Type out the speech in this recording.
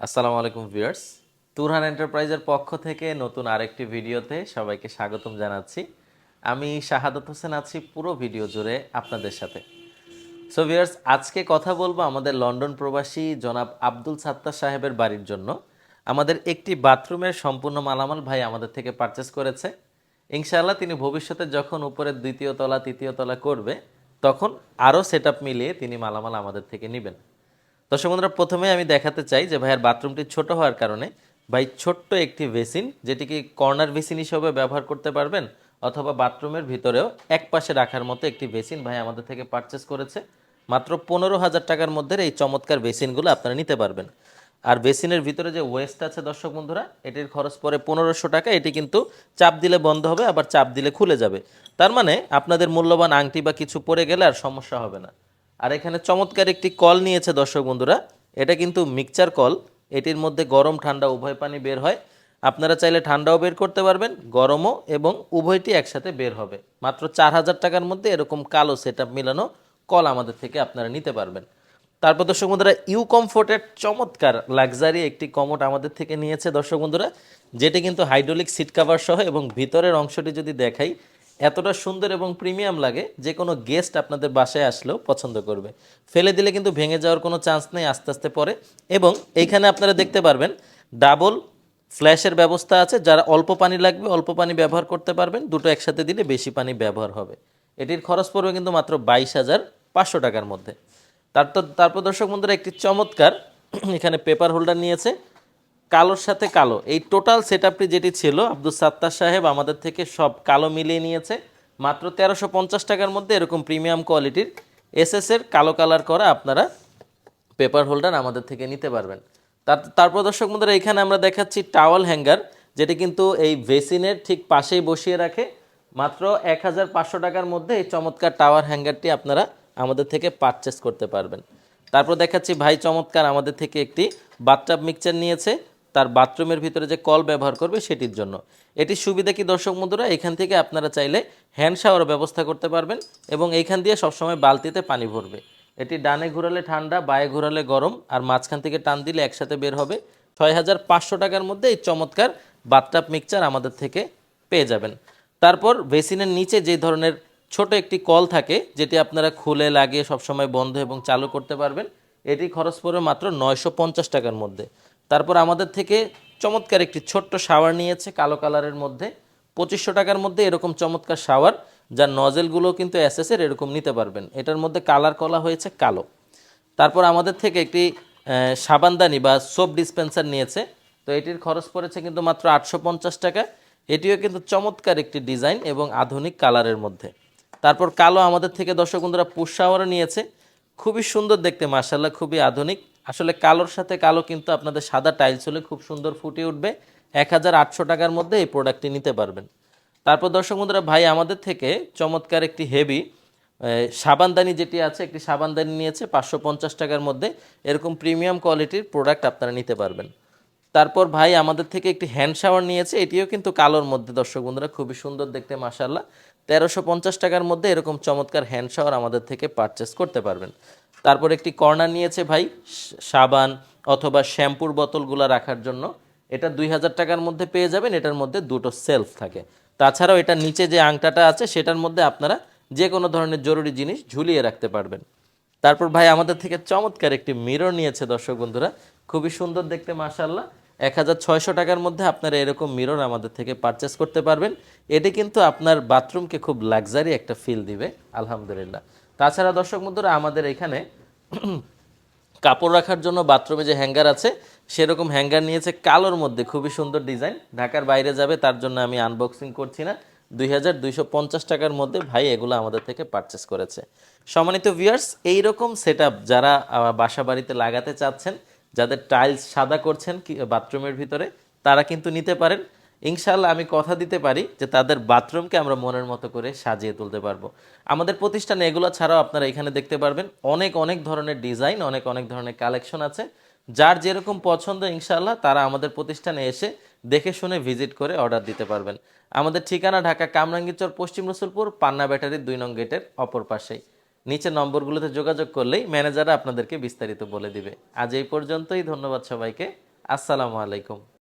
আসসালামু আলাইকুম ভিউয়ার্স। তুরহান এন্টারপ্রাইজের পক্ষ থেকে নতুন আরেকটি ভিডিওতে সবাইকে স্বাগতম জানাচ্ছি। আমি শাহাদত হোসেন আছি পুরো ভিডিও জুড়ে আপনাদের সাথে। সো ভিউয়ার্স, আজকে কথা বলব আমাদের লন্ডন প্রবাসী জনাব আব্দুল সাত্তার সাহেবের বাড়ির জন্য। আমাদের একটি বাথরুমের সম্পূর্ণ মালামাল ভাই আমাদের থেকে পারচেস করেছে। ইনশাআল্লাহ তিনি ভবিষ্যতে যখন উপরের দ্বিতীয় তলা, তৃতীয় তলা করবে, তখন আরও সেট মিলিয়ে তিনি মালামাল আমাদের থেকে নেবেন। দর্শক বন্ধুরা প্রথমে আমি দেখাতে চাই যে ভাইয়ের বাথরুমটি ছোট হওয়ার কারণে ভাই ছোট্ট একটি বেসিন যেটিকে কর্নার বেসিন হিসেবে ব্যবহার করতে পারবেন অথবা বাথরুমের ভিতরেও এক পাশে রাখার মতো একটি বেসিন ভাই আমাদের থেকে পারচেস করেছে। মাত্র পনেরো হাজার টাকার মধ্যে এই চমৎকার বেসিনগুলো আপনারা নিতে পারবেন। আর বেসিনের ভিতরে যে ওয়েস্ট আছে দর্শক বন্ধুরা, এটির খরচ পড়ে পনেরোশো টাকা, এটি কিন্তু চাপ দিলে বন্ধ হবে, আবার চাপ দিলে খুলে যাবে। তার মানে আপনাদের মূল্যবান আংটি বা কিছু পড়ে গেলে আর সমস্যা হবে না। আর এখানে চমৎকার একটি কল নিয়েছে দর্শক বন্ধুরা। এটা কিন্তু মিক্সচার কল। এটির মধ্যে গরম, ঠান্ডা, উভয় পানি বের হয়। আপনারা চাইলে ঠান্ডাও বের করতে পারবেন, গরমও এবং উভয়টি একসাথে বের হবে। মাত্র চার হাজার টাকার মধ্যে এরকম কালো সেট মিলানো কল আমাদের থেকে আপনারা নিতে পারবেন। তারপর দর্শক বন্ধুরা ইউ কমফোর্টের চমৎকার লাক্সারি একটি কমোট আমাদের থেকে নিয়েছে দর্শক বন্ধুরা, যেটি কিন্তু হাইড্রোলিক সিট কাভার সহ এবং ভিতরের অংশটি যদি দেখাই এতটা সুন্দর এবং প্রিমিয়াম লাগে যে কোনো গেস্ট আপনাদের বাসায় আসলেও পছন্দ করবে। ফেলে দিলে কিন্তু ভেঙে যাওয়ার কোনো চান্স নেই, আস্তে আস্তে পরে। এবং এইখানে আপনারা দেখতে পারবেন, ডাবল ফ্ল্যাশের ব্যবস্থা আছে, যারা অল্প পানি লাগবে, অল্প পানি ব্যবহার করতে পারবেন, দুটো একসাথে দিলে বেশি পানি ব্যবহার হবে। এটির খরচ পড়বে কিন্তু মাত্র বাইশ হাজার পাঁচশো টাকার মধ্যে। তারপর তারপর দর্শক বন্ধুরা, একটি চমৎকার এখানে পেপার হোল্ডার নিয়েছে। কালোর সাথে কালো। এই টোটাল সেট যেটি ছিল আব্দুল সাত্তার সাহেব আমাদের থেকে সব কালো মিলিয়ে নিয়েছে। মাত্র তেরোশো পঞ্চাশ টাকার মধ্যে এরকম প্রিমিয়াম কোয়ালিটির এসএস এর কালো কালার করা আপনারা পেপার হোল্ডার আমাদের থেকে নিতে পারবেন। তার, তারপর দর্শক বন্ধুরা, এখানে আমরা দেখাচ্ছি টাওয়াল হ্যাঙ্গার যেটি কিন্তু এই বেসিনের ঠিক পাশেই বসিয়ে রাখে। মাত্র এক হাজার পাঁচশো টাকার মধ্যে এই চমৎকার টাওয়ার হ্যাঙ্গারটি আপনারা আমাদের থেকে পারচেস করতে পারবেন। তারপর দেখাচ্ছি ভাই চমৎকার আমাদের থেকে একটি বাথটাব মিক্সচার নিয়েছে। তার বাথরুমের ভিতরে যে কল ব্যবহার করবে সেটির জন্য। এটির সুবিধা কি দর্শক বন্ধুরা? এখান থেকে আপনারা চাইলে হ্যান্ড শাওয়ার ব্যবস্থা করতে পারবেন এবং এইখান দিয়ে সবসময় বালতিতে পানি ভরবে। এটি ডানে ঘোরালে ঠান্ডা, বায়ে ঘোরালে গরম আর মাঝখান থেকে টান দিলে একসাথে বের হবে। ছয় হাজার পাঁচশো টাকার মধ্যে এই চমৎকার বাথটাপ মিক্সচার আমাদের থেকে পেয়ে যাবেন। তারপর বেসিনের নিচে যে ধরনের ছোট একটি কল থাকে, যেটি আপনারা খুলে লাগিয়ে সবসময় বন্ধ এবং চালু করতে পারবেন, এটি খরচ পড়বে মাত্র নয়শো পঞ্চাশ টাকার মধ্যে। তারপর আমাদের থেকে চমৎকার একটি ছোট্ট শাওয়ার নিয়েছে, কালো কালারের মধ্যে। পঁচিশশো টাকার মধ্যে এরকম চমৎকার শাওয়ার, যার নজেলগুলো কিন্তু এসএসের এরকম নিতে পারবেন। এটার মধ্যে কালার কলা হয়েছে কালো। তারপর আমাদের থেকে একটি সাবানদানি বা সোপ ডিসপেন্সার নিয়েছে। তো এটির খরচ পড়েছে কিন্তু মাত্র আটশো পঞ্চাশ টাকা। এটিও কিন্তু চমৎকার একটি ডিজাইন এবং আধুনিক কালারের মধ্যে। তারপর কালো আমাদের থেকে দর্শক বন্ধুরা পুষ শাওয়ারও নিয়েছে। খুবই সুন্দর দেখতে মার্শাল্লাহ খুবই আধুনিক। আসলে কালোর সাথে কালো কিন্তু আপনাদের সাদা টাইলস হলে খুব সুন্দর ফুটে উঠবে। এক হাজার আটশো টাকার মধ্যে এই প্রোডাক্টটি নিতে পারবেন। তারপর দর্শক বন্ধুরা, ভাই, আমাদের থেকে চমৎকার একটি হেভি সাবানদানি যেটি আছে, একটি সাবানদানি নিয়েছে পাঁচশো পঞ্চাশ টাকার মধ্যে। এরকম প্রিমিয়াম কোয়ালিটির প্রোডাক্ট আপনারা নিতে পারবেন। তারপর ভাই, আমাদের থেকে একটি হ্যান্ড শাওয়ার নিয়েছে, এটিও কিন্তু কালোর মধ্যে, দর্শক বন্ধুরা, খুবই সুন্দর দেখতে মাসাল্লাহ তেরোশো পঞ্চাশ টাকার মধ্যে এরকম চমৎকার হ্যান্ড শাওয়ার আমাদের থেকে পারচেস করতে পারবেন। তারপর একটি কর্নার নিয়েছে ভাই, সাবান অথবা শ্যাম্পুর বোতলগুলো রাখার জন্য। এটা দুই হাজার টাকার মধ্যে পেয়ে যাবেন, এটার মধ্যে দুটো সেলফ থাকে। তাছাড়াও এটার নিচে যে আংটাটা আছে, সেটার মধ্যে আপনারা যে কোনো ধরনের জরুরি জিনিস ঝুলিয়ে রাখতে পারবেন। তারপর ভাই, আমাদের থেকে চমৎকার একটি মিরর নিয়েছে দর্শক বন্ধুরা। খুবই সুন্দর দেখতে মাশাল্লাহ এক হাজার ছয়শো টাকার মধ্যে আপনারা এরকম মিরর আমাদের থেকে পারচেস করতে পারবেন। এটি কিন্তু আপনার বাথরুমকে খুব লাক্সারি একটা ফিল দিবে, আলহামদুলিল্লাহ। তাছাড়া দর্শক বন্ধুরা, আমাদের এখানে কাপড় রাখার জন্য বাথরুমে যে হ্যাঙ্গার আছে, সেরকম হ্যাঙ্গার নিয়েছে কালোর মধ্যে। খুবই সুন্দর ডিজাইন। ঢাকার বাইরে যাবে, তার জন্য আমি আনবক্সিং করছি না। দুই হাজার দুইশো পঞ্চাশ টাকার মধ্যে ভাই এগুলো আমাদের থেকে পারচেস করেছে। সম্মানিত ভিউয়ার্স এইরকম সেট যারা বাসা বাড়িতে লাগাতে চাচ্ছেন, যাদের টাইলস সাদা করছেন বাথরুমের ভিতরে, তারা কিন্তু নিতে পারেন। ইনশাল্লাহ আমি কথা দিতে পারি যে তাদের বাথরুমকে আমরা মনের মতো করে সাজিয়ে তুলতে পারব। আমাদের প্রতিষ্ঠানে এগুলো ছাড়াও আপনারা এখানে দেখতে পারবেন অনেক অনেক ধরনের ডিজাইন, অনেক অনেক ধরনের কালেকশন আছে। যার যেরকম পছন্দ ইনশাল্লাহ তারা আমাদের প্রতিষ্ঠানে এসে দেখে শুনে ভিজিট করে অর্ডার দিতে পারবেন। আমাদের ঠিকানা ঢাকা কামরাঙ্গীচর পশ্চিম রসুলপুর, পান্না ব্যাটারির দুই নং গেটের অপর পাশেই। নিচে নম্বরগুলোতে যোগাযোগ করলেই ম্যানেজাররা আপনাদেরকে বিস্তারিত বলে দিবে। আজ এই পর্যন্তই, ধন্যবাদ সবাইকে। আসসালামু আলাইকুম।